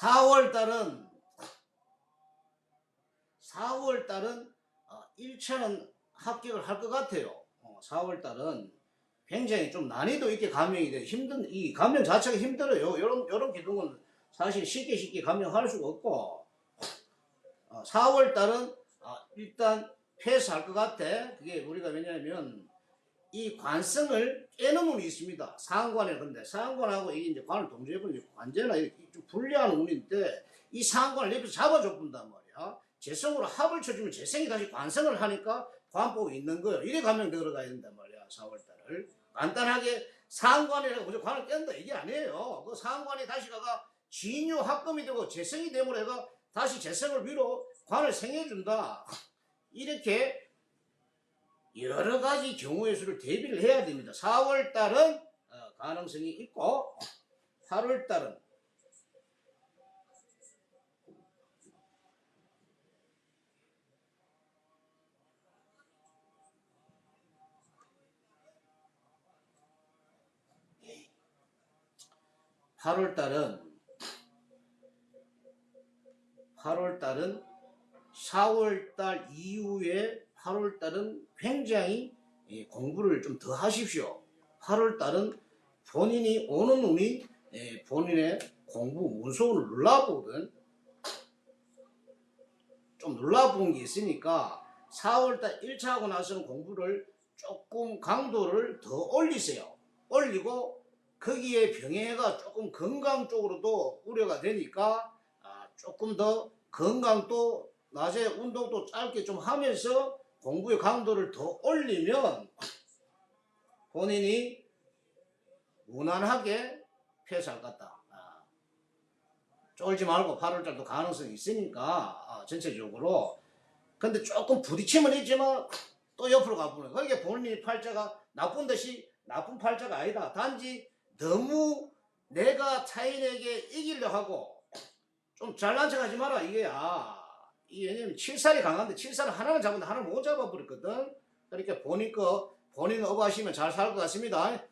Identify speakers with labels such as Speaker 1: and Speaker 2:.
Speaker 1: 4월 달은 4월 달은 1차는 합격을 할 것 같아요. 4월 달은 굉장히 좀 난이도 있게 감명이 돼 힘든 이 감명 자체가 힘들어요. 이런 이런 기둥은 사실 쉽게 쉽게 감명할 수가 없고 4월 달은 아, 일단 패스할 것 같아. 그게 우리가 왜냐하면 이 관성을 운이 있습니다. 상관에 근데 상관하고 이게 이제 관을 동조해버리면 관제나 이렇게 좀 불리한 운인데 이 상관을 옆에서 잡아줘 본단 말이야. 재성으로 합을 쳐주면 재성이 다시 관성을 하니까 관복이 있는 거예요. 이래 가면 들어가야 된단 말이야. 4월달을 간단하게 상관이라고 무조건 관을 깬다 이게 아니에요. 그 상관이 다시 가가 진유 합금이 되고 재성이 되면 해가 다시 재성을 위로 관을 생해준다. 이렇게 여러 가지 경우의 수를 대비를 해야 됩니다. 4월 달은 어, 가능성이 있고 8월 달은 팔월 달은 8월 달은 4월 달 이후에 8월 달은 굉장히 예, 공부를 좀 더 하십시오. 8월 달은 본인이 오는 운이 예, 본인의 공부 문서를 눌러보거든. 좀 눌러본 게 있으니까 4월 달 1차 하고 나서는 공부를 조금 강도를 더 올리세요. 올리고 거기에 병해가 조금 건강 쪽으로도 우려가 되니까 아, 조금 더 건강도 낮에 운동도 짧게 좀 하면서 공부의 강도를 더 올리면 본인이 무난하게 패스할 것 같다. 아, 쫄지 말고 8월달도 가능성이 있으니까 아, 전체적으로 근데 조금 부딪힘은 있지만 또 옆으로 가보는 그러니까 본인이 팔자가 나쁜 듯이 나쁜 팔자가 아니다. 단지 너무 내가 타인에게 이기려 하고 좀 잘난 척 하지 마라 이게야. 이 왜냐면 칠살이 강한데 칠살을 하나는 잡았는데 하나를 못 잡아버렸거든. 그러니까 거 본인 어부하시면 잘 살 것 같습니다.